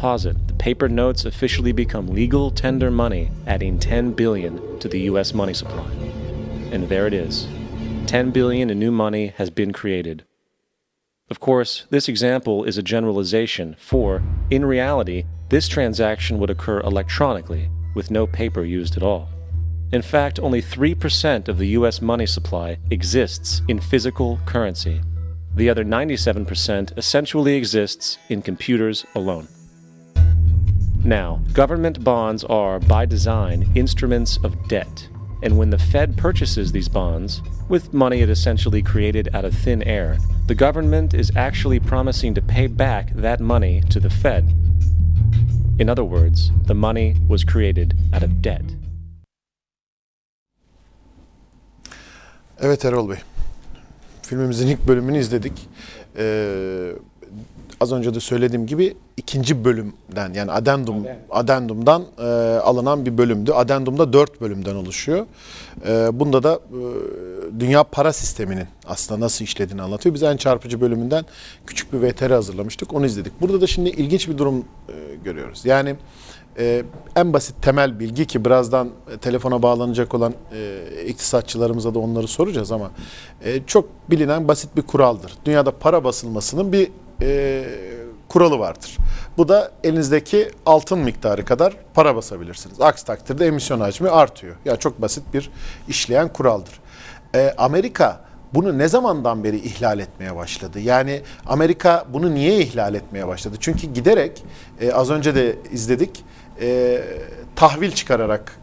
deposit, the paper notes officially become legal tender money, adding 10 billion to the US money supply. And there it is. 10 billion in new money has been created. Of course, this example is a generalization, for, in reality, this transaction would occur electronically, with no paper used at all. In fact, only 3% of the US money supply exists in physical currency. The other 97% essentially exists in computers alone. Now, government bonds are, by design, instruments of debt. And when the Fed purchases these bonds, with money it essentially created out of thin air, the government is actually promising to pay back that money to the Fed. In other words, the money was created out of debt. Evet Erol Bey. Filmimizin ilk bölümünü izledik. Ee, az önce de söylediğim gibi ikinci bölümden yani addendum addendumdan e, alınan bir bölümdü. Addendumda dört bölümden oluşuyor. Ee, bunda da e, dünya para sisteminin aslında nasıl işlediğini anlatıyor. Biz en çarpıcı bölümünden küçük bir VTR hazırlamıştık. Onu izledik. Burada da şimdi ilginç bir durum e, görüyoruz. Yani e, en basit temel bilgi ki birazdan e, telefona bağlanacak olan e, iktisatçılarımıza da onları soracağız ama e, çok bilinen basit bir kuraldır. Dünyada para basılmasının bir e, kuralı vardır. Bu da elinizdeki altın miktarı kadar para basabilirsiniz. Aksi takdirde emisyon hacmi artıyor. Ya çok basit bir işleyen kuraldır. E, Amerika bunu ne zamandan beri ihlal etmeye başladı? Yani Amerika bunu niye ihlal etmeye başladı? Çünkü giderek e, az önce de izledik e, tahvil çıkararak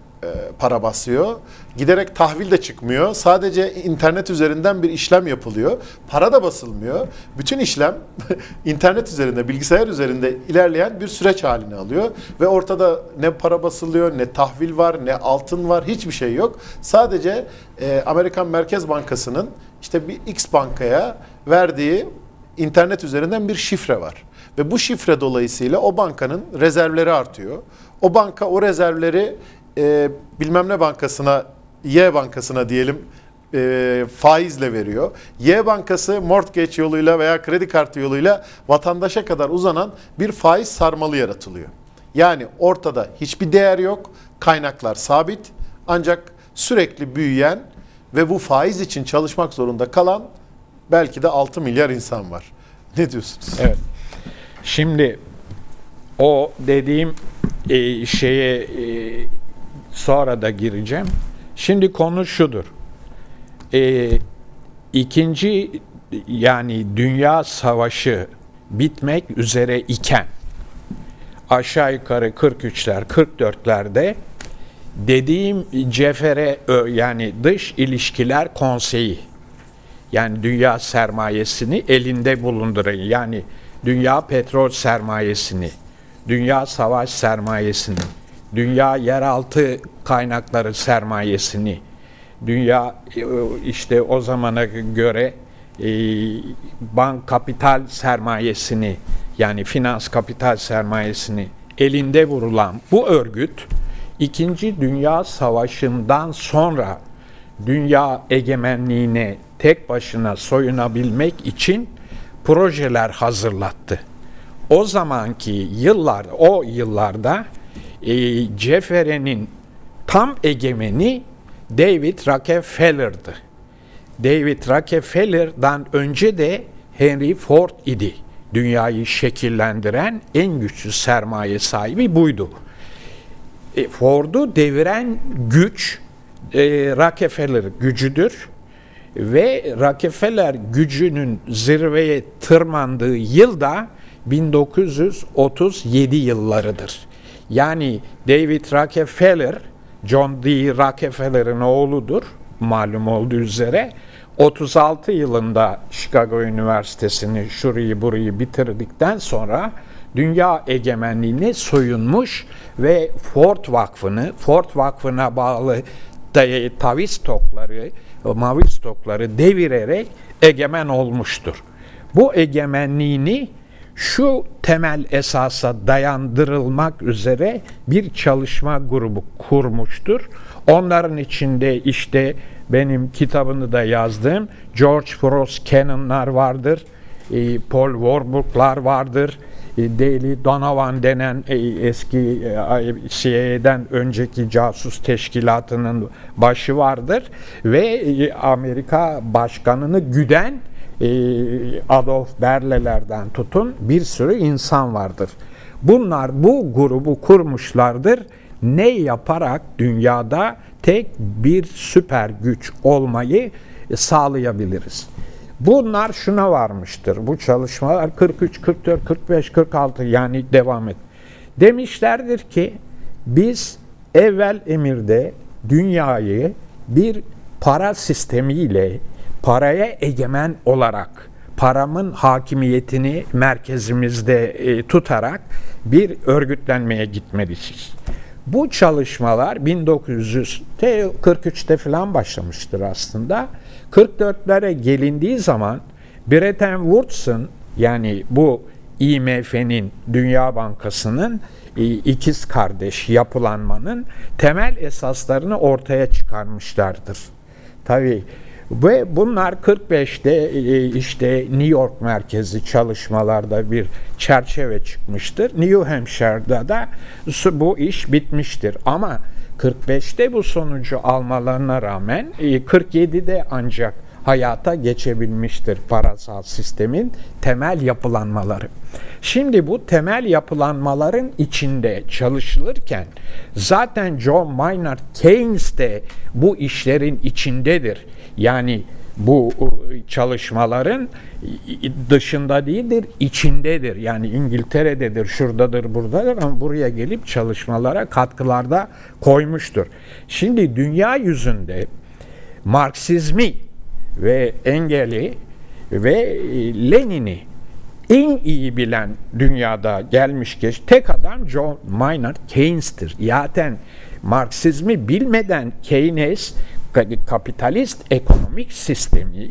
para basıyor. Giderek tahvil de çıkmıyor. Sadece internet üzerinden bir işlem yapılıyor. Para da basılmıyor. Bütün işlem internet üzerinde, bilgisayar üzerinde ilerleyen bir süreç halini alıyor. Ve ortada ne para basılıyor, ne tahvil var, ne altın var, hiçbir şey yok. Sadece e, Amerikan Merkez Bankası'nın işte bir X bankaya verdiği internet üzerinden bir şifre var. Ve bu şifre dolayısıyla o bankanın rezervleri artıyor. O banka o rezervleri e, bilmem ne bankasına, Y bankasına diyelim e, faizle veriyor. Y bankası mortgage yoluyla veya kredi kartı yoluyla vatandaşa kadar uzanan bir faiz sarmalı yaratılıyor. Yani ortada hiçbir değer yok, kaynaklar sabit ancak sürekli büyüyen ve bu faiz için çalışmak zorunda kalan belki de 6 milyar insan var. Ne diyorsunuz? Evet. Şimdi o dediğim e, şeye e, sonra da gireceğim. Şimdi konu şudur. E, ikinci yani Dünya Savaşı bitmek üzere iken aşağı yukarı 43'ler 44'lerde dediğim Cefere yani Dış İlişkiler Konseyi yani dünya sermayesini elinde bulundurun. Yani dünya petrol sermayesini, dünya savaş sermayesini, dünya yeraltı kaynakları sermayesini, dünya e, işte o zamana göre e, bank kapital sermayesini yani finans kapital sermayesini elinde vurulan bu örgüt İkinci Dünya Savaşı'ndan sonra dünya egemenliğine tek başına soyunabilmek için projeler hazırlattı. O zamanki yıllar, o yıllarda e, Cefere'nin tam egemeni David Rockefeller'dı. David Rockefeller'dan önce de Henry Ford idi. Dünyayı şekillendiren en güçlü sermaye sahibi buydu. E, Ford'u deviren güç e, Rockefeller gücüdür ve Rockefeller gücünün zirveye tırmandığı yılda 1937 yıllarıdır. Yani David Rockefeller, John D. Rockefeller'ın oğludur malum olduğu üzere. 36 yılında Chicago Üniversitesi'ni şurayı burayı bitirdikten sonra dünya egemenliğine soyunmuş ve Ford Vakfı'nı, Ford Vakfı'na bağlı da- taviz stokları, mavi stokları devirerek egemen olmuştur. Bu egemenliğini şu temel esasa dayandırılmak üzere bir çalışma grubu kurmuştur. Onların içinde işte benim kitabını da yazdığım George Frost Cannon'lar vardır, e, Paul Warburg'lar vardır, e, Daily Donovan denen e, eski CIA'den önceki casus teşkilatının başı vardır ve Amerika başkanını güden Adolf Berlelerden tutun bir sürü insan vardır. Bunlar bu grubu kurmuşlardır. Ne yaparak dünyada tek bir süper güç olmayı sağlayabiliriz. Bunlar şuna varmıştır. Bu çalışmalar 43, 44, 45, 46 yani devam et. Demişlerdir ki biz evvel emirde dünyayı bir para sistemiyle paraya egemen olarak paramın hakimiyetini merkezimizde e, tutarak bir örgütlenmeye gitmeliyiz. Bu çalışmalar 1943'te falan başlamıştır aslında. 44'lere gelindiği zaman Bretton Woods'un yani bu IMF'nin, Dünya Bankası'nın e, ikiz kardeş yapılanmanın temel esaslarını ortaya çıkarmışlardır. Tabii ve bunlar 45'te e, işte New York merkezi çalışmalarda bir çerçeve çıkmıştır. New Hampshire'da da bu iş bitmiştir. Ama 45'te bu sonucu almalarına rağmen 47'de ancak hayata geçebilmiştir parasal sistemin temel yapılanmaları. Şimdi bu temel yapılanmaların içinde çalışılırken zaten John Maynard Keynes de bu işlerin içindedir. Yani bu çalışmaların dışında değildir, içindedir. Yani İngiltere'dedir, şuradadır, buradadır ama buraya gelip çalışmalara katkılarda koymuştur. Şimdi dünya yüzünde Marksizmi ve Engel'i ve Lenin'i en iyi bilen dünyada gelmiş geç tek adam John Maynard Keynes'tir. Zaten Marksizmi bilmeden Keynes kapitalist ekonomik sistemi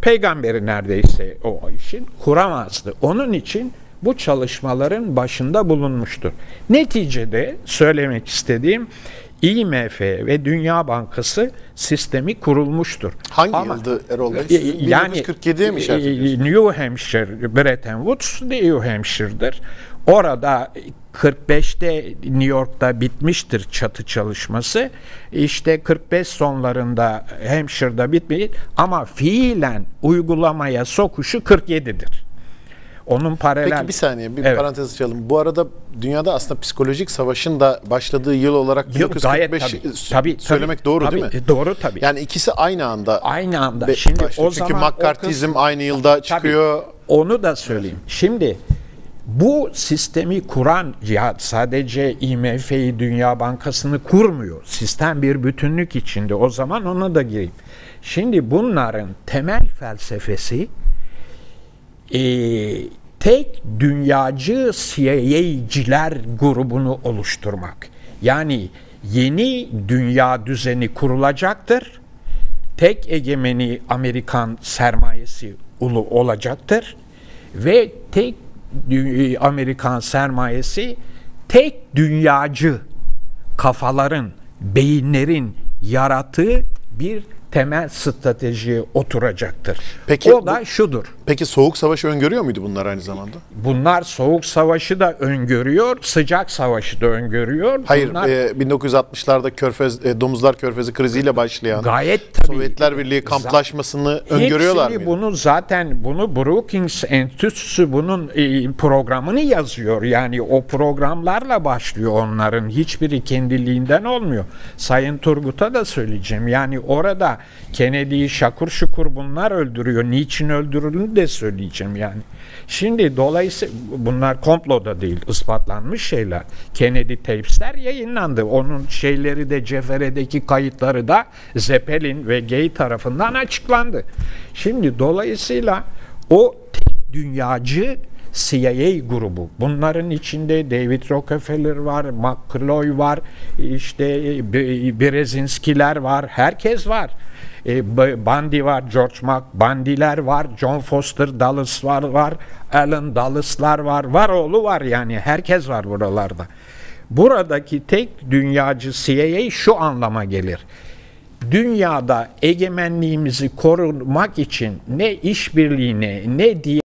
peygamberi neredeyse o işin kuramazdı. Onun için bu çalışmaların başında bulunmuştur. Neticede söylemek istediğim IMF ve Dünya Bankası sistemi kurulmuştur. Hangi Ama, yıldı Erol Bey? Yani 1947'ye mi işaret ediyorsunuz? New Hampshire, Bretton Woods New Hampshire'dır. Orada 45'te New York'ta bitmiştir çatı çalışması. İşte 45 sonlarında Hampshire'da bitmiş ama fiilen uygulamaya sokuşu 47'dir. Onun paralel... Peki bir saniye bir Evet. parantez açalım. Bu arada dünyada aslında psikolojik savaşın da başladığı yıl olarak Yok, gayet 1945 tabii, tabii, söylemek tabii, doğru tabii, değil mi? e, Doğru tabii. Yani ikisi aynı anda Aynı anda. be- Şimdi başlıyor. o Çünkü zaman McCarthyizm aynı yılda Tabii, çıkıyor. onu da söyleyeyim. Şimdi bu sistemi kuran ya sadece IMF'yi Dünya Bankası'nı kurmuyor. Sistem bir bütünlük içinde. O zaman ona da gireyim. Şimdi bunların temel felsefesi eee, tek dünyacı CIA'ciler grubunu oluşturmak. Yani yeni dünya düzeni kurulacaktır. Tek egemeni Amerikan sermayesi ulu olacaktır ve tek dü- Amerikan sermayesi tek dünyacı kafaların, beyinlerin yarattığı bir temel stratejiye oturacaktır. Peki o da bu- şudur. Peki Soğuk Savaşı öngörüyor muydu bunlar aynı zamanda? Bunlar soğuk savaşı da öngörüyor, sıcak savaşı da öngörüyor. Hayır, Bunlar e, 1960'larda Körfez e, Domuzlar Körfezi kriziyle başlayan gayet tabii. Sovyetler Birliği kamplaşmasını öngörüyorlar Hepsini mıydı? bunu zaten bunu Brookings Enstitüsü bunun e, programını yazıyor. Yani o programlarla başlıyor onların. Hiçbiri kendiliğinden olmuyor. Sayın Turgut'a da söyleyeceğim. Yani orada Kennedy'yi şakur şukur bunlar öldürüyor. Niçin öldürüldüğünü de söyleyeceğim yani. Şimdi dolayısıyla bunlar komploda değil, ispatlanmış şeyler. Kennedy tapes'ler yayınlandı. Onun şeyleri de Cefere'deki kayıtları da Zeppelin ve Gay tarafından açıklandı. Şimdi dolayısıyla o dünyacı CIA grubu. Bunların içinde David Rockefeller var, McCloy var, işte Be- Brezinskiler var, herkes var. E, Bundy var, George Mac Bundy'ler var, John Foster Dulles var, var, Alan Dulles'lar var, var oğlu var yani herkes var buralarda. Buradaki tek dünyacı CIA şu anlama gelir. Dünyada egemenliğimizi korumak için ne işbirliğine ne diye